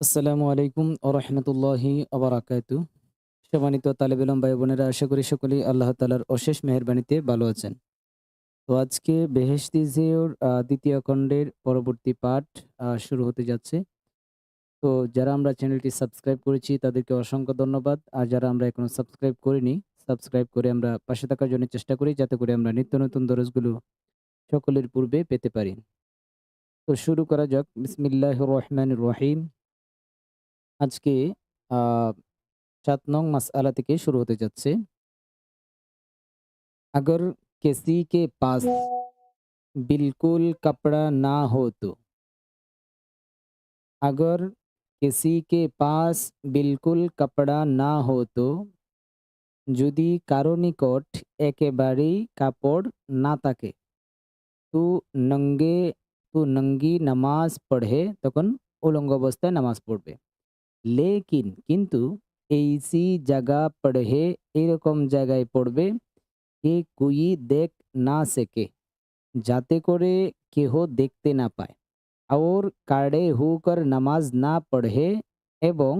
আসসালামু আলাইকুম ও রহমতুল্লাহি আবরাকাতু সম্মানিত তালেব ইলম ভাই বোনেরা, আশা করি সকলেই আল্লাহ তালার অশেষ মেহরবানিতে ভালো আছেন। তো আজকে বেহেশতি জিওর দ্বিতীয় খণ্ডের পরবর্তী পাঠ শুরু হতে যাচ্ছে। তো যারা আমরা চ্যানেলটি সাবস্ক্রাইব করেছি, তাদেরকে অসংখ্য ধন্যবাদ। আর যারা আমরা এখনও সাবস্ক্রাইব করিনি, সাবস্ক্রাইব করে আমরা পাশে থাকার জন্য চেষ্টা করি, যাতে করে আমরা নিত্য নতুন দরজগুলো সকলের পূর্বে পেতে পারি। তো শুরু করা যাক। বিসমিল্লাহ রহমান রহিম। আজকে আহ सात नौ मसला থেকে শুরু হতে যাচ্ছে अगर किसी के पास बिल्कुल कपड़ा ना हो तो अगर किसी के पास बिल्कुल कपड़ा না हो तो যদি কারো নিকট একেবারেই কাপড় না থাকে তু নঙ্গে তু নঙ্গি নামাজ পড়ে তখন উলঙ্গ অবস্থায় নামাজ পড়বে লেকিন কিন্তু এইসি জায়গা পড়ে এরকম জায়গায় পড়বে কে কুই দেখ না সেকে যাতে করে কেহ দেখতে না পায় और কাড়ে হুকর নামাজ না পড়ে এবং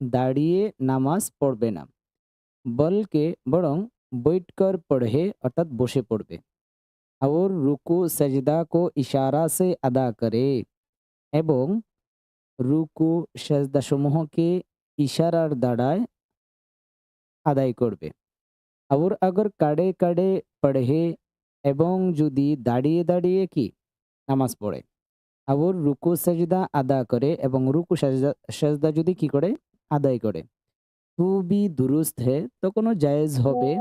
দাঁড়িয়ে নামাজ পড়বে না বলকে বরং বৈঠকর পড়ে অর্থাৎ বসে পড়বে और রুকু সজদা কো ইশারা সে আদা করে এবং রুকু সেজদা সমূহকে ইশারার দ্বারায় আদায় করবে और अगर কাড়ে কাড়ে পড়ে এবং যদি দাঁড়িয়ে দাঁড়িয়ে কি নামাজ পড়ে আবার রুকু সাজদা আদা করে এবং রুকু সাজদা সাজদা যদি কি করে আদায় করে তু বি দুরুস্ত হে তো কোনো জায়েজ হবে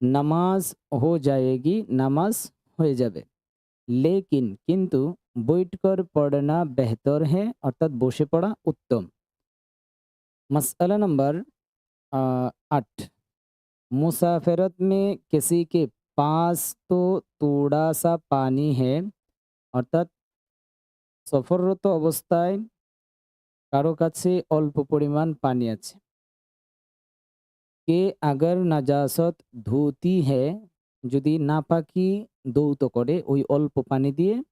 নামাজ হো যায়গি নামাজ হয়ে যাবে লেকিন কিন্তু বৈঠকর পড়না বেহতর है অর্থাৎ বসে পড়া উত্তম मसला नंबर आ, आठ मुसाफिरत में किसी के पास तो थोड़ा सा पानी है অর্থাৎ সফররত অবস্থায় কারো কাছে অল্প পরিমাণ পানি আছে কে আগার নাজাসত ধুতি হে যদি না নাপাকি দৌত করে, ওই অল্প পানি দিয়ে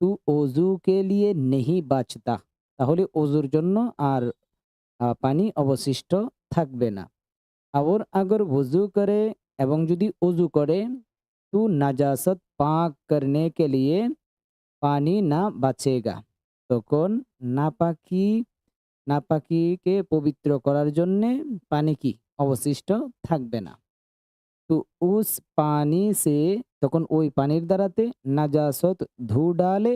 তু অজু কে লিয়ে নেহি বাঁচতা? তাহলে অজুর জন্য আর পানি অবশিষ্ট থাকবে না। আবার আগর वजू করে এবং যদি অজু করে, তু নাজাসত পাক করনে কে লিয়ে পানি না বাঁচেগা? তখন নাপাকি নাপাকিকে পবিত্র করার জন্যে পানি কি অবশিষ্ট থাকবে না। তো উস পানি সে তখন ওই পানির দ্বারাতে নাজাসত ধু ডালে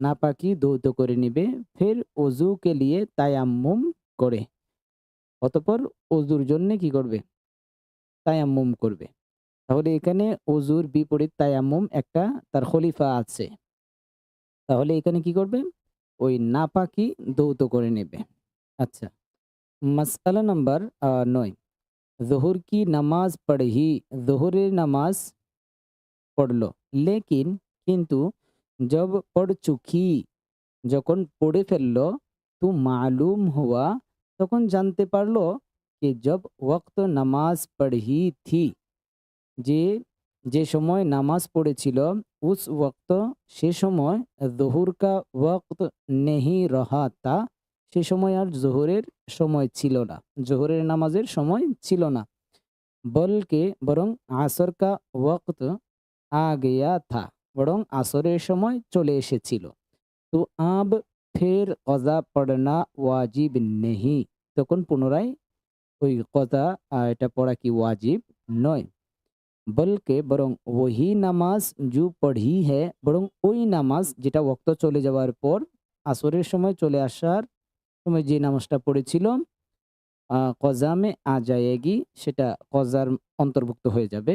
নাপাকি ধৌত করে নিবে ফের অজু কে লিয়ে তায়াম্মুম করে অতপর অজুর জন্য কি করবে তায়াম্মুম করবে তাহলে এখানে অজুর বিপরীত তায়াম্মুম একটা তার খলিফা আছে তাহলে এখানে কি করবে ওই নাপাকি দৌত করে নেবে আচ্ছা মাসআলা নাম্বার নয় জোহর কি নামাজ পড়হি জোহরের নামাজ পড়লো লেকিন কিন্তু জব পড় চুকি যখন পড়ে ফেললো তো মালুম হওয়া তখন জানতে পারলো कि जब वक्त নামাজ পড়হি থি যে যে সময় নামাজ পড়েছিল উস ওয়াক্ত সে সময় জহুর কা ওয়াক্ত নেহি রহা তা সে সময় আর জোহরের সময় ছিল না। জোহরের নামাজের সময় ছিল না। বলকে বরং আসর কা ওয়াক্ত আ গেয়া থা, বরং আসরের সময় চলে এসেছিল। তো আব ফের কজা পড়না ওয়াজিব নেহি, তখন পুনরায় ওই কজা এটা পড়া কি ওয়াজিব নয়। বলকে বরং ওহি নামাজ জু পড়ি হে, বরং ওই নামাজ যেটা ওক্ত চলে যাওয়ার পর, আসরের সময় চলে আসার সময় যে নামাজটা পড়েছিল আহ, কজা মে আ যায়গি সেটা কজার অন্তর্ভুক্ত হয়ে যাবে।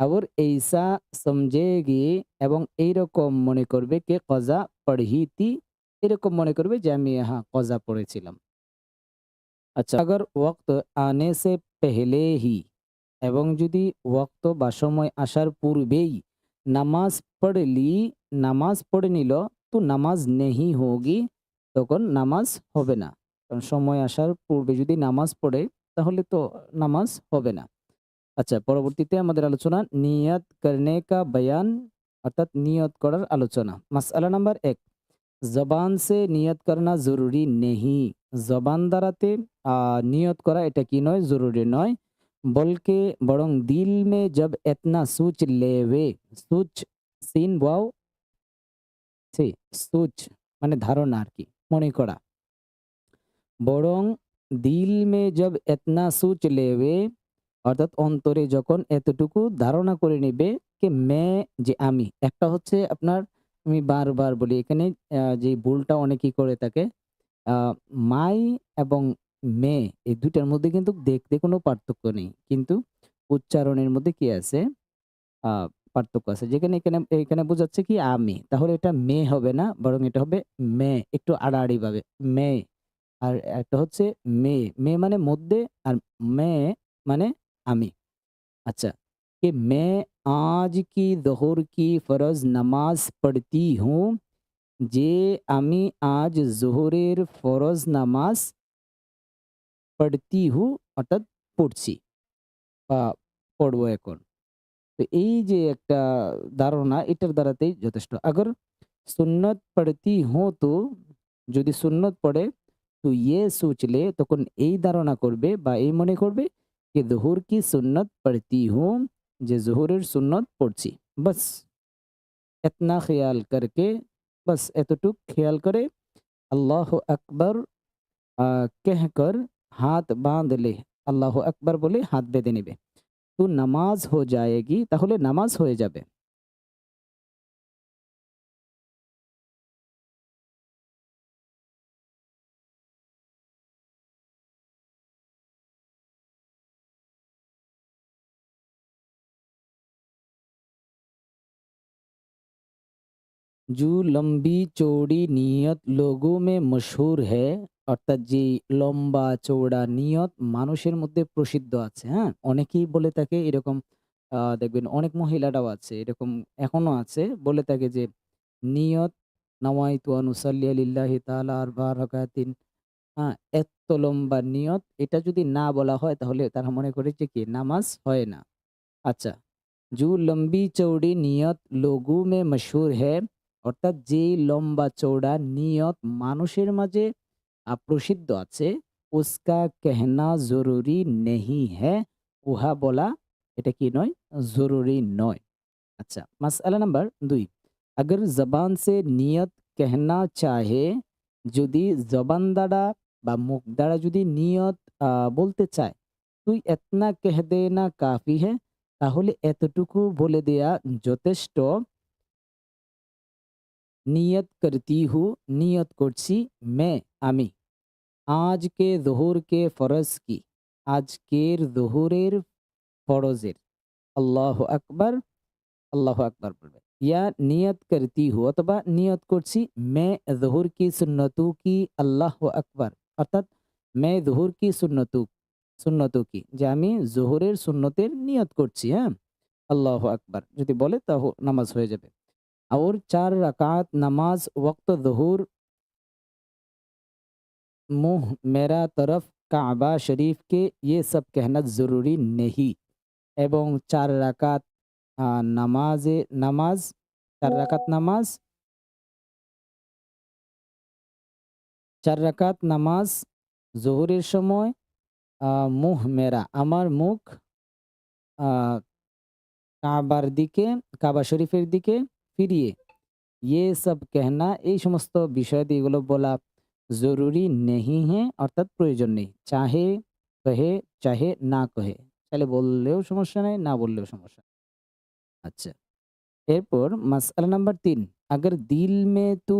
আবার এইসা সমঝেগি এবং এইরকম মনে করবে কে কজা পড়হিতি এরকম মনে করবে যে আমি হ্যাঁ কজা পড়েছিলাম। আচ্ছা আগর ওয়াক্ত আনে সে পেহলে হি এবং যদি ওক্ত বা সময় আসার পূর্বেই নামাজ পড়লি নামাজ পড়ে নিল তো নামাজ নেহি হোগি। তখন নামাজ হবে না। কারণ সময় আসার পূর্বে যদি নামাজ পড়ে, তাহলে তো নামাজ হবে না। আচ্ছা পরবর্তীতে আমাদের আলোচনা নিয়াত করনে বয়ান, অর্থাৎ নিয়ত করার আলোচনা। মাসআলা নাম্বার এক, জবান সে নিয়ত করনা জরুরি নেহি। জবান দ্বারাতে নিয়ত করা এটা কি নয়? জরুরি নয়। বলকে বরং দিল মে জব এতনা সুচ লেবে। সুচ, সিন সে, সুচ মানে ধারণা আর কি। মনে করা। বরং দিল মে জব এতনা সুচ লেবে, অর্থাৎ অন্তরে যখন এতটুকু ধারণা করে নেবে যে মে যে আমি, একটা হচ্ছে আপনার আমি বারবার বলি, এখানে যে ভুলটা অনেকেই করে থাকে মাই এবং মে, এই দুইটার মধ্যে কিন্তু দেখতে কোনো পার্থক্য নেই। কিন্তু উচ্চারণের মধ্যে কি আছে? পার্থক্য আছে যেখানে এখানে এখানে বোঝাচ্ছে কি আমি তাহলে এটা মে হবে না বরং এটা হবে মে একটু আড়াআড়ি ভাবে মে আর একটা হচ্ছে মে মে মানে মধ্যে আর মে মানে আমি अच्छा कि मैं आज की दोहर की फरज নামাজ পড়তি হুঁ যে আমি আজ জোহরের ফরজ নামাজ পড়তি হু অর্থাৎ পড়ছি বা পড়বো এখন তো এই যে একটা ধারণা, এটার দ্বারাতেই যথেষ্ট। আগর সুন্নত পড়তি হো তো, যদি সুন্নত পড়ে, তো ইয়ে সোচলে তখন এই ধারণা করবে বা এই মনে করবে যে জহুর কি সুন্নত পড়তি হো, যে জহুরের সুন্নত পড়ছি। বাস, এতনা খেয়াল করকে, বাস এতটুক খেয়াল করে, আল্লাহ আকবর কেহ কর হাত বাঁধলে, আল্লাহ আকবর বলে হাত বেঁধে নেবে। নামাজ হয়ে যায়গি তাহলে নামাজ হয়ে যাবে। जो लंबी चौड़ी নিয়ত লোগো মে মশহুর है অর্থাৎ যে লম্বা চৌড়া নিয়ত মানুষের মধ্যে প্রসিদ্ধ আছে হ্যাঁ অনেকেই বলে থাকে এরকম আহ, দেখবেন অনেক মহিলারাও আছে এরকম এখনো আছে বলে থাকে যে নিয়ত নাওয়াইতু আনুসাল্লি লিল্লাহি তাআলা আরবা রাকাতিন হ্যাঁ এত লম্বা নিয়ত এটা যদি না বলা হয় তাহলে তারা মনে করে যে কি নামাজ হয় না আচ্ছা जो लंबी चौड़ी नियत लोगों में मशहूर है অর্থাৎ যেই লম্বা চৌড়া নিয়ত মানুষের মাঝে প্রসিদ্ধ আছে, উস্কা কেহনা জরুরি নেহি হ্যাঁ উহা বলা এটা কি নয়? জরুরি নয়। আচ্ছা মাসালা নাম্বার দুই। আগর জবান সে নিয়ত কেহনা চাহে, যদি জবান দ্বারা বা মুখ দ্বারা যদি নিয়ত বলতে চায়, তুই এতনা কেহ দে না কাফি হ্যাঁ তাহলে এতটুকু বলে দেয়া যথেষ্ট। নিয়ত করতি হু নিয়ত করছি মে আমি আজকে জোহরকে ফরজ কি আজকের জোহরের ফরজের আল্লাহ আকবার আল্লাহ আকবার বলবে ইয়া নিয়ত করতি হু অথবা নিয়ত করছি মে জোহর কি সুন্নতু কি আল্লাহ আকবার অর্থাৎ মে জোহর কি সুন্নতু সুন্নতু কি যে আমি জোহরের সুন্নতের নিয়ত করছি হ্যাঁ আল্লাহ আকবার যদি বলে তা হো- নামাজ হয়ে যাবে और चार रकात नमाज वक्त ज़हूर मुंह मेरा तरफ काबा शरीफ के ये सब कहना ज़रूरी नहीं এবং চার রাকাত আহ, নামাজে নামাজ চার রাকাত নামাজ চার রাকাত নামাজ জোহরের সময় আহ, মুহ মেরা আমার মুখ আহ, কাবার দিকে কাবা শরীফের দিকে ফিরিয়ে। ইয়ে সব কেহনা, এই সমস্ত বিষয় এগুলো বলা জরুরি নেহি হে, অর্থাৎ প্রয়োজন নেই। চাহে কহে, চাহে না কহে। তাহলে বললেও সমস্যা নেই, না বললেও সমস্যা আচ্ছা। এরপর মাসালা নাম্বার তিন। আগের দিল মে তু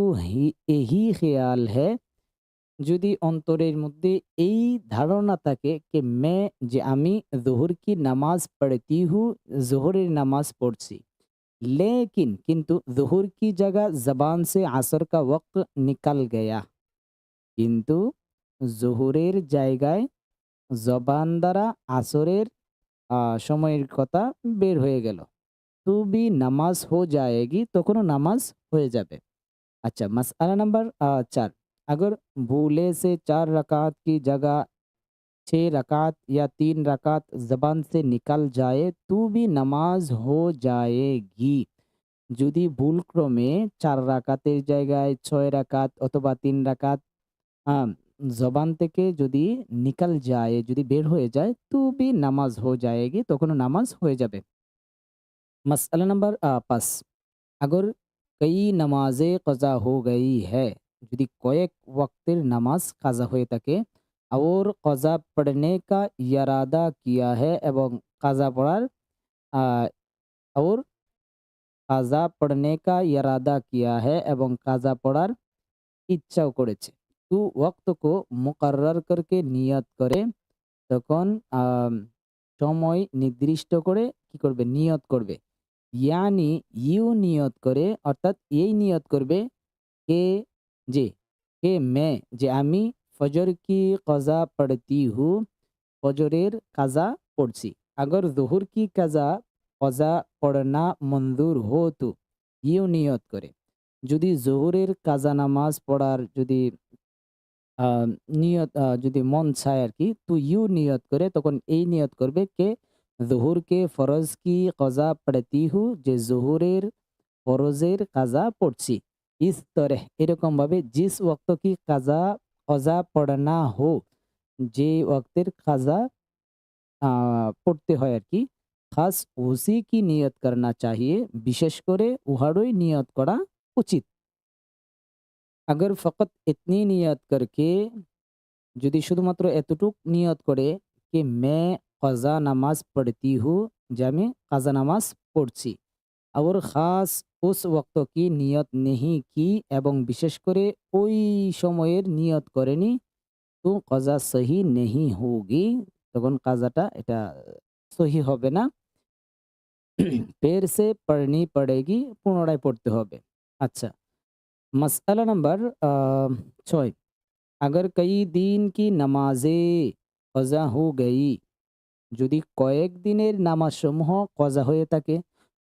এহি খেয়াল হ্যাঁ যদি অন্তরের মধ্যে এই ধারণা থাকে কি মে, যে আমি জোহর কি নামাজ পড়তি হু, জোহরের নামাজ পড়ছি। लेकिन किंतु ज़ुहर की जगह ज़बान से আসর का वक्त निकल गया কিন্তু জোহরের জায়গায় জবান দ্বারা আসরের আহ, সময়ের কথা বের হয়ে গেল তো भी নামাজ हो जाएगी তখনও নামাজ হয়ে যাবে अच्छा मसला नंबर আহ, चार अगर भूले से चार रकात की जगह छः रकात या तीन रकात जबान से निकल जाए तो भी नमाज हो जाएगी যদি ভুলক্রমে ৪ রাকাতের জায়গায় ৬ রাকাত অথবা ৩ রাকাত আ জবান থেকে যদি নিকাল যায়, যদি বের হয়ে যায়, তো भी নামাজ हो जाएगी তখনও নামাজ হয়ে যাবে। মাসআলা নাম্বার আ ৫ अगर कई नमाज़ें कज़ा हो गई है যদি কয়েক ওয়াক্তের নামাজ কাজা হয়ে থাকে আউর কজা পড়নে কা ইয়ারাদা কিয়া হে এবং কাজা পড়ার আউর কাজা পড়নে কা ইয়ারাদা কিয়া হে এবং কাজা পড়ার ইচ্ছাও করেছে তু ওক্ত কো মুকার করকে নিয়ত করে তখন সময় নির্দিষ্ট করে কি করবে নিয়ত করবে ইয়ানি ইউ নিয়ত করে অর্থাৎ এই নিয়ত করবে কে যে কে মে যে আমি ফজর কি কজা পড়তি হু? ফজরের কাজা পড়ছি। আগর জহুর কি কাজা? কজা পড়না মঞ্জুর তু ইউ নিয়ত করে। যদি জহুরের কাজা নামাজ পড়ার যদি নিয়ত যদি মন চায় আর কি, তু ইউ নিয়ত করে, তখন এই নিয়ত করবে কে? জোহরকে ফরজ কি কজা পড়তি হু? যে জহুরের ফরজের কাজা পড়ছি। ইস্তরে এরকমভাবে জিস ওক্ত কি কাজা খজা পড়না হো যে ওয়াক্তের খাজা পড়তে হয় আর কি, খাস ওসি কি নিয়ত করনা চাহিয়ে, বিশেষ করে উহারই নিয়ত করা উচিত। আগর ফকত এতনি নিয়ত করকে, যদি শুধুমাত্র এতটুক নিয়ত করে কি মে কজা নামাজ পড়তি হু, যে আমি কাজা নামাজ পড়ছি। আবার খাস উস ওক্ত কি নিয়ত নেহি কি এবং বিশেষ করে ওই সময়ের নিয়ত করেনি? তু কজা সহি নেহি হোগি। তখন কাজাটা এটা সহি হবে না। ফের সে পড়নি পড়েগি, পুনরায় পড়তে হবে। আচ্ছা। মশালা নম্বর ছয়। আগর কই দিন কি নামাজে কজা হো গই যদি কয়েক দিনের নামাজসমূহ কজা হয়ে থাকে,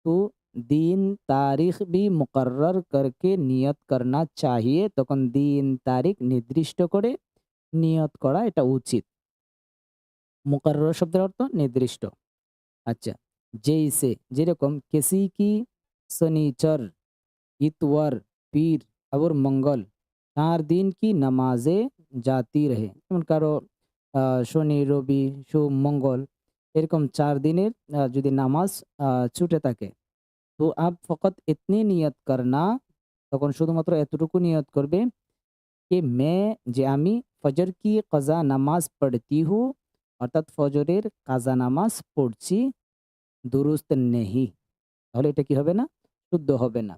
তো দিন তারিখ বি মুকরর করকে নিয়ত করা চাহিয়ে তখন দিন তারিখ নির্দিষ্ট করে নিয়ত করা এটা উচিত মুকরর শব্দের অর্থ নির্দিষ্ট আচ্ছা যেইসে যেরকম কেসি কি শনিচর ইতওয়ার পীর আবার মঙ্গল তার দিন কি নামাজে জাতি রহে যেমন কারও শনি রবি সোম মঙ্গল এরকম চার দিনের যদি নামাজ ছুটে থাকে तो आप फकत इतनी नियत करना तक शुदुम्र यतटुकू नियत कर मैं जे आमी फजर की कजा नमाज़ पढ़ती हूँ अर्थात फजर कजा नमाज़ पढ़ी दुरुस्त नहीं शुद्ध होना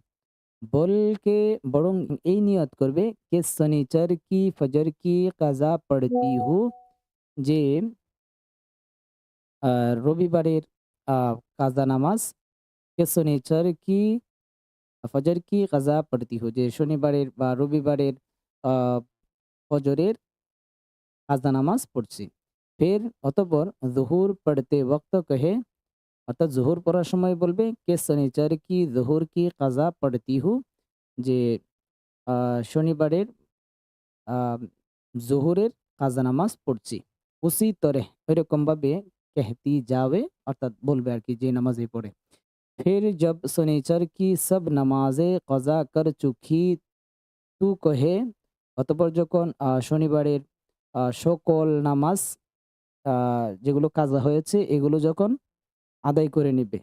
बोल के बर यही नियत कर शनिचर की फजर की कजा पढ़ती हूँ जे रविवार कजा नमाज़ কে শনিচর কি ফজর কি কাজা পড়তি হো যে শনিবারের বা রবিবারের ফজরের আজা নামাজ পড়ছি ফের অতপর জহুর পড়তে ওক্ত কহে অর্থাৎ জোহর পড়ার সময় বলবে কে শনিচর কি জহুর কি কাজা পড়তি হু যে শনিবারের জোহরের কাজা নামাজ পড়ছি উসি তরে ওইরকমভাবে কেহতি যাবে অর্থাৎ বলবে আর কি যে নামাজে পড়ে फिर जब शनिचर की सब नमाज़ें कज़ा कर चुकी तू कहे অতঃপর যখন আ শনিবারের আ সকল নামাজ আ যেগুলো কাজা হয়েছে এগুলো যখন আদায় করে নিবে।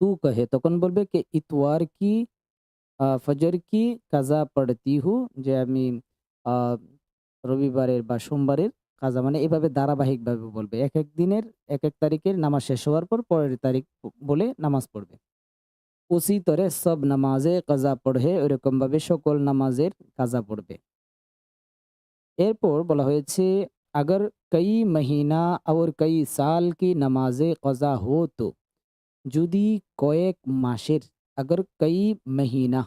तू कहे তখন বলবে कि इतवार की আ ফজর কি কাজা পড়তি হু যে আমি আ রবিবারের বা সোমবারের কাজা মানে এভাবে ধারাবাহিকভাবে বলবে। এক এক দিনের এক এক তারিখের নামাজ শেষ হওয়ার পর পরের তারিখ বলে নামাজ পড়বে। উসি তরে সব নামাজে কাজা পড়ে ওরকমভাবে সকল নামাজের কাজা পড়বে। এরপর বলা হয়েছে, আগর কই মহিনা আর কই সাল কি নামাজে কজা হো তো? যদি কয়েক মাসের, আগর কই মহিনা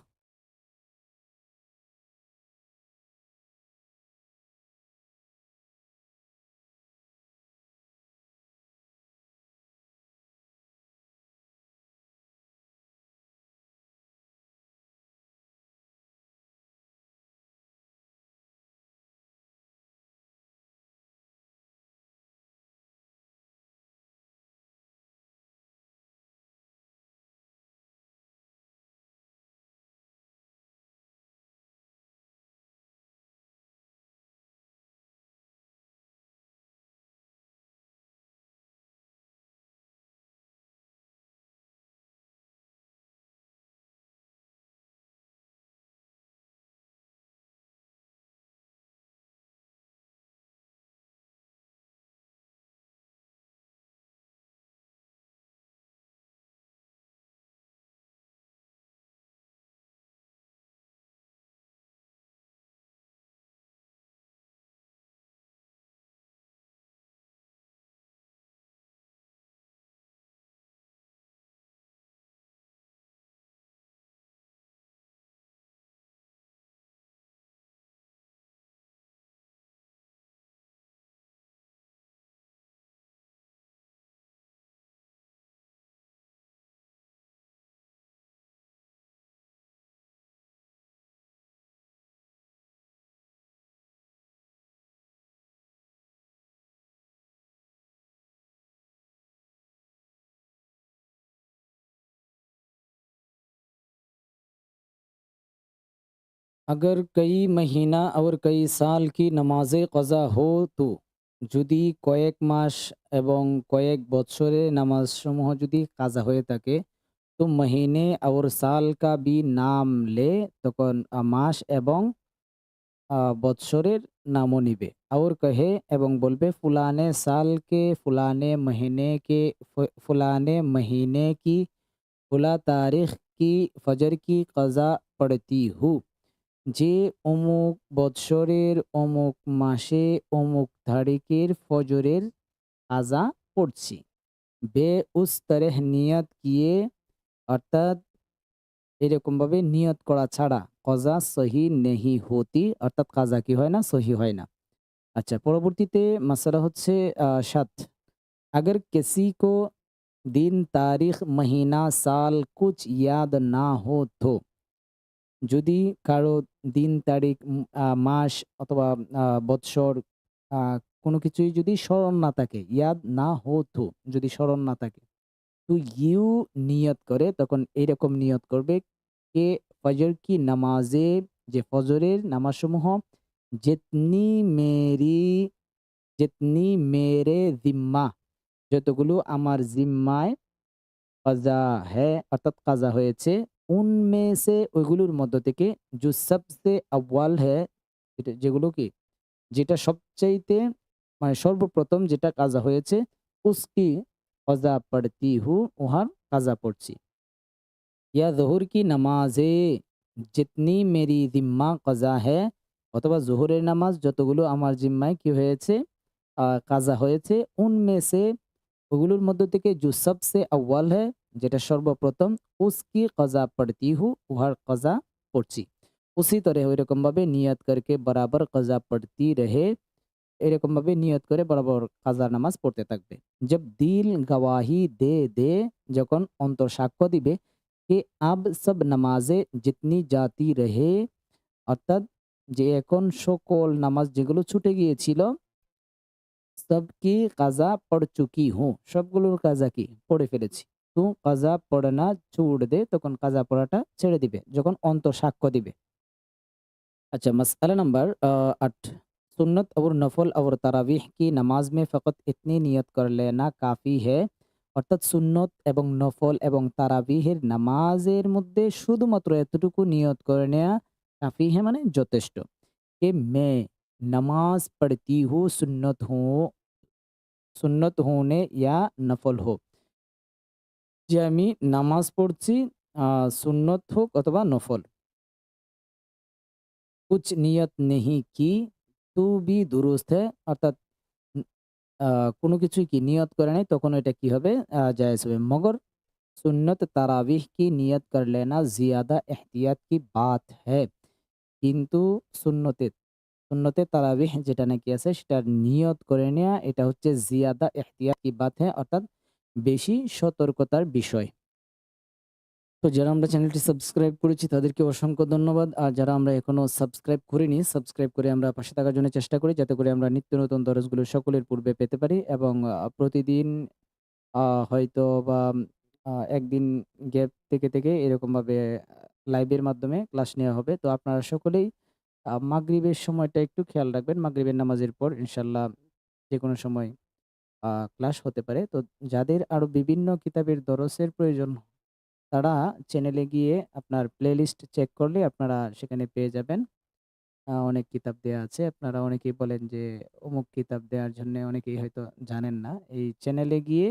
अगर कई महीना और कई साल की নামাজে কজা হো তো যদি কয়েক মাস এবং কয়েক বছরের নামাজসমূহ যদি কাজা হয়ে থাকে তো মহিনে और साल का भी নাম লে তখন আ, মাস এবং আ, বৎসরের নামও নিবে और कहे এবং বলবে फुलाने साल के फुलाने महीने के फु- फुलाने महीने की फुला तारीख की फजर की कज़ा पढ़ती हूँ যে অমুক বৎসরের, অমুক মাসে, অমুক তারিখের ফজরের আজা পড়ছি। বে নিয়ত কিয়ে অর্থাৎ এরকমভাবে নিয়ত করা ছাড়া কজা সহি নেহি হতি, অর্থাৎ কাজা কি হয় না, সহি হয় না। আচ্ছা পরবর্তীতে মশালা হচ্ছে সাত। আগের কেসি কো দিন, তারিখ, মহিনা, সাল কুচ ইয়াদ না হতো তো যদি কারও দিন, তারিখ মাস অথবা বৎসর কোনো কিছুই যদি স্মরণ না থাকে, ইয়াদ না হতো, যদি স্মরণ না থাকে, তো ইউ নিয়ত করে তখন এইরকম নিয়ত করবে কে ফজর কি নামাজে, যে ফজরের নামাজসমূহ জেতনি মেরি জেতনি মেরে জিম্মা, যতগুলো আমার জিম্মায় কাজা হ্যাঁ অর্থাৎ কাজা হয়েছে উনমে সে ওইগুলোর মধ্য থেকে জু সবসে আউ্য়াল হ্যাঁ যেগুলো কি? যেটা সবচাইতে মানে সর্বপ্রথম যেটা কাজা হয়েছে, উস্কি অজা পড়তি হু, উহার কাজা পড়ছি। ইয়া জহুর কি নামাজে, জিতনি মেরি জিম্মা কাজা হ্যাঁ অথবা জোহরের নামাজ যতগুলো আমার জিম্মায় কি হয়েছে কাজা হয়েছে, উনমে সে, ওগুলোর মধ্য থেকে জু সবসে আউ্য়াল হ্যাঁ যেটা সর্বপ্রথম, উসকি কজা পড়তি হু, উহার কজা পড়ছি। উসি তরে ওই রকমভাবে নিয়ত করকে বরাবর কজা পড়তি রহে, এরকমভাবে নিয়ত করে বরাবর কাজার নামাজ পড়তে থাকবে। জব দিল গওয়াহি দে দে যখন অন্তর সাক্ষ্য দিবে কে আব সব নামাজে জিতনি জাতি রহে, অর্থাৎ যে এখন সকল নামাজ যেগুলো ছুটে গিয়েছিল সব কি কাজা পড় চুকি হুঁ, সবগুলোর কাজা কি? পড়ে ফেলেছি। তু কাজা পড়না ছুট দে তখন কাজা পড়াটা ছেড়ে দিবে যখন অন্তর সাক্ষ্য দিবে अच्छा मसला नंबर अ, आठ सुन्नत और नफल और তারাবিহ কি নামাজ মে ফকত ইতনি নিয়ত कर लेना কাফি है অর্থাৎ সুন্নত এবং নফল এবং তারাবিহের নামাজের মধ্যে শুধুমাত্র এতটুকু নিয়ত করে নেওয়া কাফি है মানে যথেষ্ট कि मैं नमाज पढ़ती हूँ सुन्नत हूँ সুন্নত হোনে ইয়া নফল হোক যে আমি নামাজ পড়ছি সুন্নত হোক অথবা নফল। কুচ নিয়ত নেহি কি, তু বি দুরুস্ত অর্থাৎ কোনো কিছুই কি নিয়ত করে নাই, তখন এটা কি হবে? জায়েজ হবে। মগর, সুন্নত তারাবিহ কি নিয়ত করলে না জিয়াদা এহতিয়াত কি বাত হ্যাঁ কিন্তু সুন্নতে সুন্নতে তারাবিহ যেটা নাকি আছে সেটা নিয়ত করে নেওয়া এটা হচ্ছে জিয়াদা এহতিয়াত কি বাত হ্যাঁ অর্থাৎ বেশি সতর্কতার বিষয়। তো যারা আমরা চ্যানেলটি সাবস্ক্রাইব করেছি, তাদেরকে অসংখ্য ধন্যবাদ। আর যারা আমরা এখনও সাবস্ক্রাইব করিনি, সাবস্ক্রাইব করে আমরা পাশে থাকার জন্য চেষ্টা করি, যাতে করে আমরা নিত্য নতুন দরজগুলো সকলের পূর্বে পেতে পারি এবং প্রতিদিন হয়তো বা একদিন গ্যাপ থেকে থেকে এরকমভাবে লাইভের মাধ্যমে ক্লাস নেওয়া হবে। তো আপনারা সকলেই মাগরিবের সময়টা একটু খেয়াল রাখবেন। মাগরিবের নামাজের পর ইনশাল্লাহ যে কোনো সময় ক্লাস হতে পারে। তো যাদের আরও বিভিন্ন কিতাবের দরসের প্রয়োজন, তারা চ্যানেলে গিয়ে আপনার প্লেলিস্ট চেক করলে আপনারা সেখানে পেয়ে যাবেন। অনেক কিতাব দেয়া আছে। আপনারা অনেকেই বলেন যে, অমুক কিতাব দেওয়ার জন্য অনেকেই হয়তো জানেন না। এই চ্যানেলে গিয়ে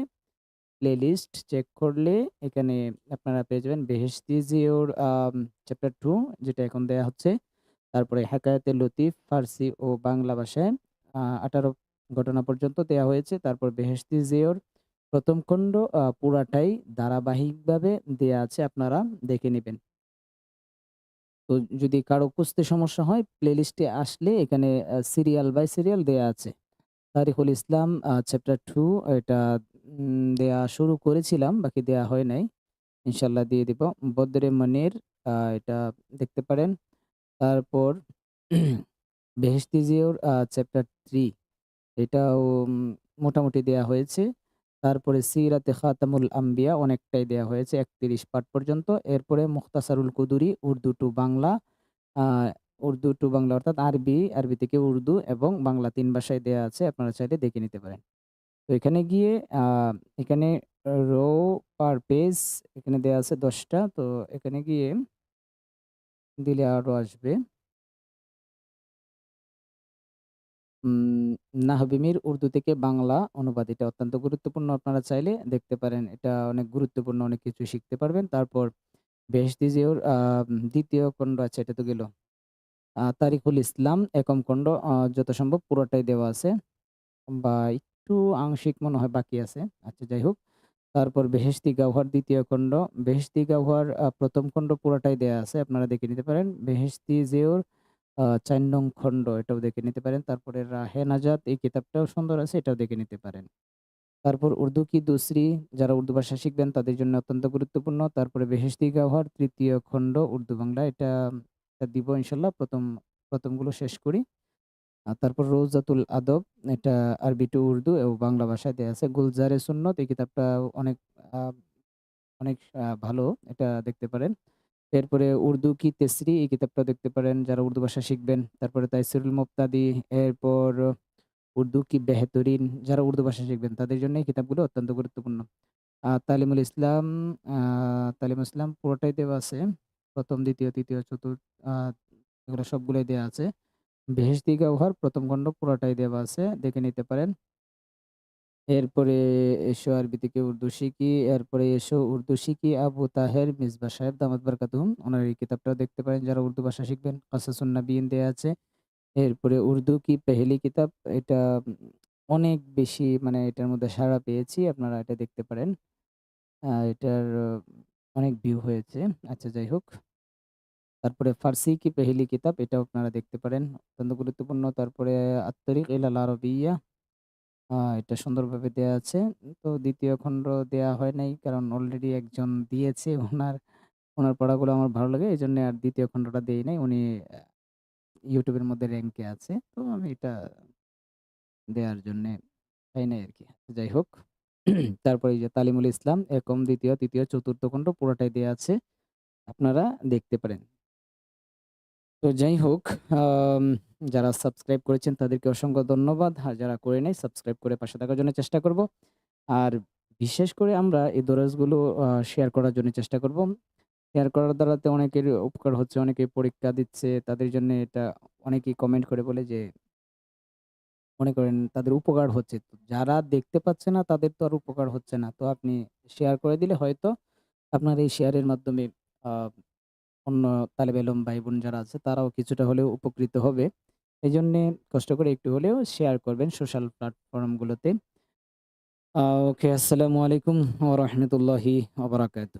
প্লেলিস্ট চেক করলে এখানে আপনারা পেয়ে যাবেন বেহেশতি জিওর চ্যাপ্টার টু যেটা এখন দেয়া হচ্ছে। তারপরে হেকায়াতে লতিফ, ফার্সি ও বাংলা ভাষায় আঠারো ঘটনা পর্যন্ত দেয়া হয়েছে। তারপর বেহেশতি জিওর প্রথম খণ্ড পুরাটাই ধারাবাহিকভাবে দেয়া আছে, আপনারা দেখে নেবেন। তো যদি কারও বুঝতে সমস্যা হয় প্লেলিস্টে আসলে এখানে সিরিয়াল বাই সিরিয়াল দেয়া আছে। তারিখুল ইসলাম চ্যাপ্টার টু এটা দেয়া শুরু করেছিলাম, বাকি দেয়া হয় নাই। ইনশাল্লাহ দিয়ে দিব। বদরে মনের এটা দেখতে পারেন। তারপর বেহেশতি জিওর চ্যাপ্টার থ্রি এটাও মোটামুটি দেয়া হয়েছে তারপরে সিরাতে খাতামুল আম্বিয়া অনেকটাই দেয়া হয়েছে একত্রিশ পাঠ পর্যন্ত এরপরে মুখতাসারুল কুদুরি উর্দু টু বাংলা উর্দু টু বাংলা অর্থাৎ আরবি, আরবি থেকে উর্দু এবং বাংলা ৩ ভাষায় দেয়া আছে। আপনারা চাইলে দেখে নিতে পারেন। তো এখানে গিয়ে এখানে রো পার পেজ এখানে দেয়া আছে ১০ টা। তো এখানে গিয়ে দিলে আরও আসবে। নাহবিমির উর্দু থেকে বাংলা অনুবাদ। এটা অত্যন্ত গুরুত্বপূর্ণ। আপনারা চাইলে দেখতে পারেন। এটা অনেক গুরুত্বপূর্ণ, অনেক কিছু শিখতে পারবেন। তারপর বেহেশতি জিওর আ ২য় খণ্ড আছে এটা তো গেল। আ তারিকুল ইসলাম একম খণ্ড যত সম্ভব পুরোটাই দেওয়া আছে। বা একটু আংশিক মনে হয় বাকি আছে। আচ্ছা যাই হোক। তারপর বেহেশতি গাওহার দ্বিতীয় খণ্ড, বেহেশতি গাওহার ১ম খণ্ড পুরোটাই দেয়া আছে। আপনারা দেখে নিতে পারেন। বেহেশতি জিওর আ ৪ নং খণ্ড এটাও দেখে নিতে পারেন। তারপরে রাহে নাজাত এই কিতাবটাও সুন্দর আছে এটাও দেখে নিতে পারেন। তারপর উর্দু কি দুসরি যারা উর্দু ভাষা শিখবেন তাদের জন্য অত্যন্ত গুরুত্বপূর্ণ। তারপরে বেহেশতি গাওহার ৩য় খণ্ড উর্দু বাংলা এটা, দিব ইনশাআল্লাহ ১ম, ১ম গুলো শেষ করি। তারপর রৌজাতুল আদব এটা আরবি টু উর্দু এবং বাংলা ভাষায় দেয়া আছে। গুলজারে সুন্নত এই কিতাবটা অনেক অনেক ভালো। এটা দেখতে পারেন। এরপরে উর্দু কি তেসরি এই কিতাবটা দেখতে পারেন যারা উর্দু ভাষা শিখবেন। তারপরে তাইসিরুল মুবতাদি, এরপর উর্দু কি বেহতরিন যারা উর্দু ভাষা শিখবেন তাদের জন্য এই কিতাবগুলো অত্যন্ত গুরুত্বপূর্ণ। তালিমুল ইসলাম আ তালিমুল ইসলাম পুরোটাই দেওয়া আছে। ১ম, ২য়, ৩য়, চতুর্থ এগুলো সবগুলোই দেওয়া আছে। বেহেশতি গাওহার ১ম খণ্ড পুরাটাই দেওয়া আছে। দেখে নিতে পারেন। এরপরে এসো আরবি থেকে উর্দু শিখি, এরপরে এসো উর্দু শিখি আবু তাহের মিসবাহ সাহেব দামাত বারকাতুহুম। উনার এই কিতাবটাও দেখতে পারেন যারা উর্দু ভাষা শিখবেন। কাসাসুন নাবিয়িন দেয়া আছে। এরপরে উর্দু কি পেহেলি কিতাব এটা অনেক বেশি মানে এটার মধ্যে সাড়া পেয়েছি। আপনারা এটা দেখতে পারেন। এটার অনেক ভিউ হয়েছে। আচ্ছা যাই হোক। তারপরে ফার্সি কি পেহেলি কিতাব এটাও আপনারা দেখতে পারেন। অত্যন্ত গুরুত্বপূর্ণ। তারপরে আত-তরিক ইলাল আরবিয়্যা এটা সুন্দরভাবে দেয়া আছে। তো ২য় খণ্ড দেয়া হয় নাই। কারণ অলরেডি একজন দিয়েছে। উনার, উনার পড়াগুলো আমার ভালো লাগে। এজন্য আর ২য় খণ্ডটা দেই নাই। উনি এর মধ্যে র‍্যাংকে আছে। তো আমি এটা দেয়ার জন্যে চাই নাই আরকি। যাই হোক। তারপরে এই যে তালিমুল ইসলাম ১ম, ২য়, ৩য়, ৪র্থ খণ্ড পুরোটাই দেয়া আছে। আপনারা দেখতে পারেন। তো যাই হোক যারা সাবস্ক্রাইব করেছেন তাদেরকে অসংখ্য ধন্যবাদ। আর যারা করে নাই সাবস্ক্রাইব করে পাশে থাকার জন্য চেষ্টা করব। আর বিশেষ করে আমরা এই দরসগুলো আ শেয়ার করার জন্য চেষ্টা করব। শেয়ার করার দ্বারাতে অনেকের উপকার হচ্ছে, অনেকে পরীক্ষা দিচ্ছে। তাদের জন্য এটা অনেকেই কমেন্ট করে বলে যে মনে করেন তাদের উপকার হচ্ছে। যারা দেখতে পাচ্ছে না তাদের তো আর উপকার হচ্ছে না। তো আপনি শেয়ার করে দিলে হয়তো আপনার এই শেয়ারের মাধ্যমে অন্য তালেবে এলম ভাই-বোন যারা আছে, তারাও কিছুটা হলেও উপকৃত হবে। এই জন্যে কষ্ট করে একটু হলেও শেয়ার করবেন সোশ্যাল প্ল্যাটফর্মগুলোতে ওকে আসসালামু আলাইকুম ওয়া রাহমাতুল্লাহি ওয়া।